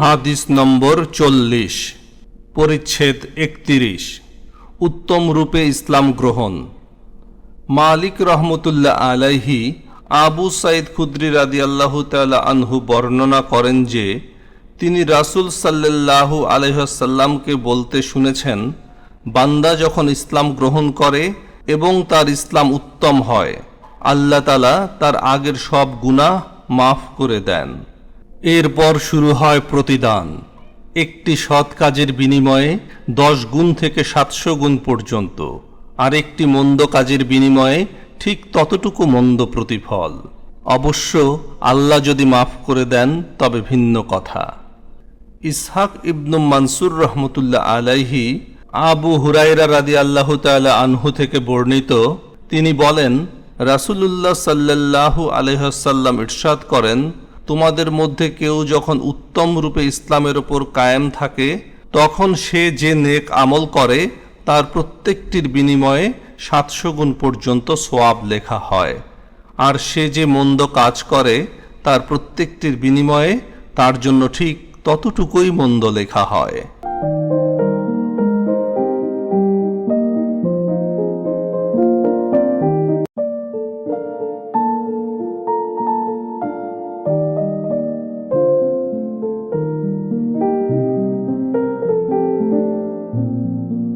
হাদিস নম্বর চল্লিশ, পরিচ্ছেদ একত্রিশ, উত্তম রূপে ইসলাম গ্রহণ। মালিক রহমতুল্লাহ আলাইহি আবু সাইদ খুদ্রি রাদি আল্লাহ আনহু বর্ণনা করেন যে, তিনি রাসুল সাল্লাল্লাহু আলহ্লামকে বলতে শুনেছেন, বান্দা যখন ইসলাম গ্রহণ করে এবং তার ইসলাম উত্তম হয়, আল্লাহ তালা তার আগের সব গুনাহ মাফ করে দেন। এরপর শুরু হয় প্রতিদান। একটি সৎ কাজের বিনিময়ে দশ গুণ থেকে সাতশো গুণ পর্যন্ত, আর একটি মন্দ কাজের বিনিময়ে ঠিক ততটুকু মন্দ প্রতিফল। অবশ্য আল্লাহ যদি মাফ করে দেন, তবে ভিন্ন কথা। ইসহাক ইবনু মানসুর রহমতুল্লাহ আলাইহি আবু হুরাইরা রাদি আল্লাহ তাআলা আনহু থেকে বর্ণিত, তিনি বলেন, রাসূলুল্লাহ সাল্লাল্লাহু আলহ্লাম ইরশাদ করেন তোমাদের মধ্যে কেউ যখন উত্তম রূপে ইসলামের ওপর কায়েম থাকে, তখন সে যে নেক আমল করে, তার প্রত্যেকটির বিনিময়ে সাতশো গুণ পর্যন্ত সোয়াব লেখা হয়। আর সে যে মন্দ কাজ করে, তার প্রত্যেকটির বিনিময়ে তার জন্য ঠিক ততটুকুই মন্দ লেখা হয়।